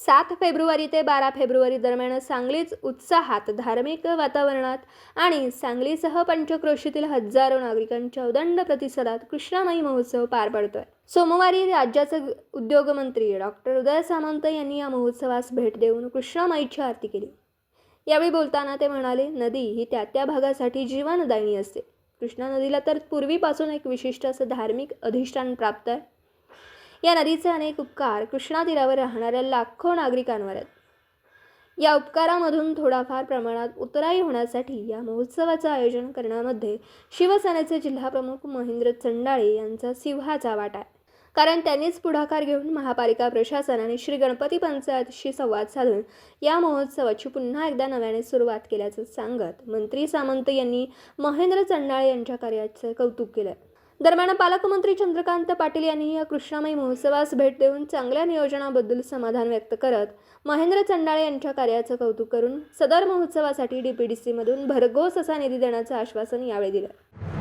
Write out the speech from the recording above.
सात फेब्रुवारी ते बारा फेब्रुवारी दरम्यान सांगलीच उत्साहात धार्मिक वातावरणात आणि सांगलीसह पंचक्रोशीतील हजारो नागरिकांच्या उदंड प्रतिसादात कृष्णामाई महोत्सव पार पडतोय. सोमवारी राज्याचे उद्योगमंत्री डॉक्टर उदय सामंत यांनी या महोत्सवास भेट देऊन कृष्णामाईची आरती केली. यावेळी बोलताना ते म्हणाले नदी ही त्या त्या भागासाठी जीवनदायिनी असते. कृष्णा नदीला तर पूर्वीपासून एक विशिष्ट असं धार्मिक अधिष्ठान प्राप्त आहे. या नदीचे अनेक उपकार कृष्णा तीरावर राहणाऱ्या लाखो नागरिकांवर आहेत. या उपकारामधून थोडाफार प्रमाणात उतराई होण्यासाठी या महोत्सवाचं आयोजन करण्यामध्ये शिवसेनेचे जिल्हाप्रमुख महेंद्र चंडाळे यांचा सिंहाचा वाटा आहे. कारण त्यांनीच पुढाकार घेऊन महापालिका प्रशासन आणि श्री गणपती पंचायतशी संवाद साधून या महोत्सवाची पुन्हा एकदा नव्याने सुरुवात केल्याचं सांगत मंत्री सामंत यांनी महेंद्र चंडाळे यांच्या कार्याचं कौतुक केलं. दरम्यान पालकमंत्री चंद्रकांत पाटील यांनी या कृष्णामाई महोत्सवास भेट देऊन चांगल्या नियोजनाबद्दल समाधान व्यक्त करत महेंद्र चंडाळे यांच्या कार्याचं कौतुक करून सदर महोत्सवासाठी डीपीडीसीमधून भरघोस असा निधी देण्याचं आश्वासन यावेळी दिलं.